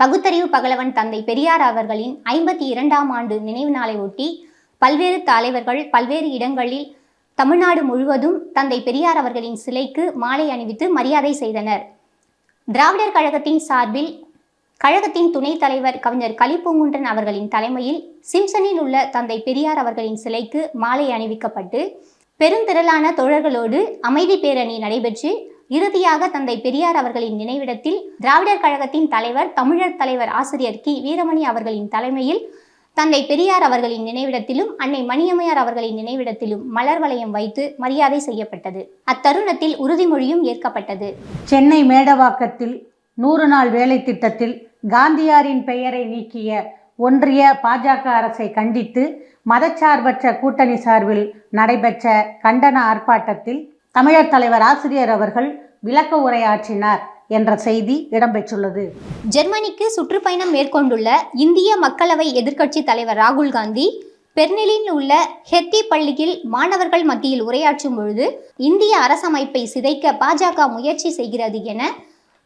பகுத்தறிவு பகலவன் தந்தை பெரியார் அவர்களின் ஐம்பத்தி இரண்டாம் ஆண்டு நினைவு நாளை ஒட்டி பல்வேறு தலைவர்கள் பல்வேறு இடங்களில் தமிழ்நாடு முழுவதும் தந்தை பெரியார் அவர்களின் சிலைக்கு மாலை அணிவித்து மரியாதை செய்தனர். திராவிடர் கழகத்தின் சார்பில் கழகத்தின் துணைத் தலைவர் கவிஞர் கலிப்பூங்குன்றன் அவர்களின் தலைமையில் சிம்சனில் உள்ள தந்தை பெரியார் அவர்களின் சிலைக்கு மாலை அணிவிக்கப்பட்டு பெருந்திரளான தோழர்களோடு அமைதி பேரணி நடைபெற்று இறுதியாக தந்தை பெரியார் அவர்களின் நினைவிடத்தில் திராவிடர் கழகத்தின் தலைவர் தமிழர் தலைவர் ஆசிரியர் கி. வீரமணி அவர்களின் தலைமையில் தந்தை பெரியார் அவர்களின் நினைவிடத்திலும் அன்னை மணியம்மையார் அவர்களின் நினைவிடத்திலும் மலர் வளையம் வைத்து மரியாதை செய்யப்பட்டது. அத்தருணத்தில் உறுதிமொழியும் ஏற்கப்பட்டது. சென்னை மேடவாக்கத்தில் நூறு நாள் வேலை திட்டத்தில் காந்தியாரின் பெயரை நீக்கிய ஒன்றிய பாஜக அரசை கண்டித்து மதச்சார்பற்ற கூட்டணி சார்பில் நடைபெற்ற கண்டன ஆர்ப்பாட்டத்தில் தமிழர் தலைவர் ஆசிரியர் அவர்கள் விளக்க உரையாற்றினார் என்ற செய்தி இடம்பெற்றுள்ளது. ஜெர்மனிக்கு சுற்றுப்பயணம் மேற்கொண்டுள்ள இந்திய மக்களவை எதிர்க்கட்சி தலைவர் ராகுல் காந்தி பெர்னிலில் உள்ள ஹெத்தி பள்ளியில் மாணவர்கள் மத்தியில் உரையாற்றும் பொழுது இந்திய அரசமைப்பை சிதைக்க பாஜக முயற்சி செய்கிறது என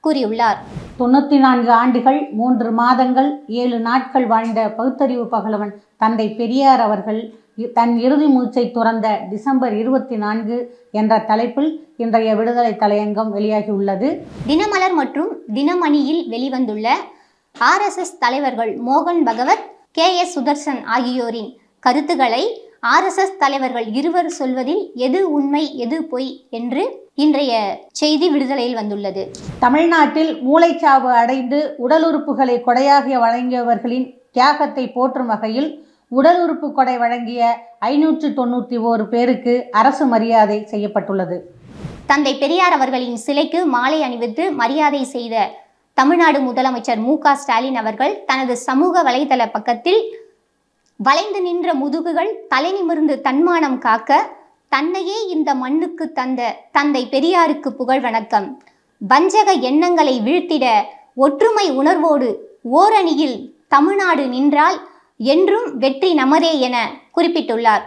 கூறியுள்ளார். தொண்ணூற்றி நான்கு ஆண்டுகள் மூன்று மாதங்கள் ஏழு நாட்கள் வாழ்ந்த பகுத்தறிவு பகலவன் தந்தை பெரியார் அவர்கள் தன் இறுதி மூச்சை துறந்த டிசம்பர் இருபத்தி நான்கு என்ற தலைப்பில் இன்றைய விடுதலை தலையங்கம் வெளியாகியுள்ளது. தினமலர் மற்றும் தினமணியில் வெளிவந்துள்ள ஆர்எஸ்எஸ் தலைவர்கள் மோகன் பகவத் கே எஸ் சுதர்சன் ஆகியோரின் கருத்துக்களை ஆர்எஸ்எஸ் தலைவர்கள் இருவர் சொல்வதில் எது உண்மை எது பொய் என்று இன்றைய செய்தி விடுதலையில் வந்துள்ளது. தமிழ்நாட்டில் மூளைச்சாவு அடைந்து உடல் உறுப்புகளை கொடையாக வழங்கியவர்களின் தியாகத்தை போற்றும் வகையில் உடல் உறுப்பு கொடை வழங்கிய ஐநூற்று தொண்ணூற்றி ஓரு பேருக்கு அரசு மரியாதை செய்யப்பட்டுள்ளது. தந்தை பெரியார் அவர்களின் சிலைக்கு மாலை அணிவித்து மரியாதை செய்த தமிழ்நாடு முதலமைச்சர் மு ஸ்டாலின் அவர்கள் தனது சமூக வலைதள பக்கத்தில் வளைந்து நின்ற முதுகுகள் தலை நிமிர்ந்து தன்மானம் காக்க தன்னையே இந்த மண்ணுக்கு தந்த தந்தை பெரியாருக்கு புகழ் வணக்கம். வஞ்சக எண்ணங்களை வீழ்த்திட ஒற்றுமை உணர்வோடு ஓரணியில் தமிழ்நாடு நின்றால் என்றும் வெற்றி நமதே என குறிப்பிட்டுள்ளார்.